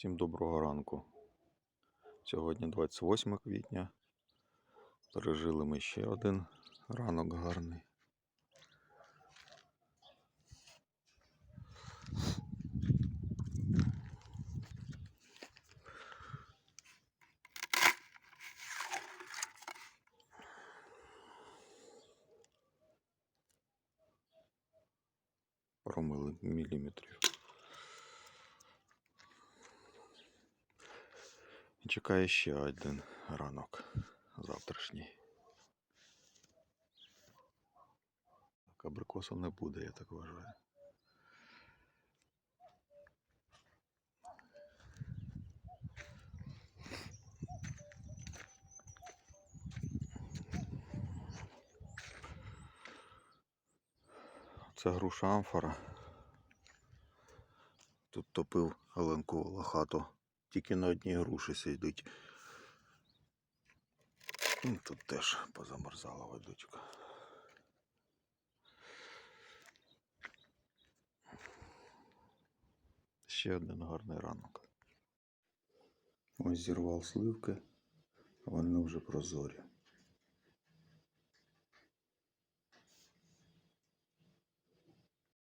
Всім доброго ранку. Сьогодні 28 квітня. Пережили ми ще один ранок гарний. Промили міліметрів. Чекає ще один ранок завтрашній. Так, абрикосу не буде, я так вважаю. Це груша амфора. Тут топив Оленку лохату. Тільки на одній груші сидить. Ну, Тут теж позамерзала водичка. Ще один гарний ранок. Ось зірвав сливки, вони вже прозорі.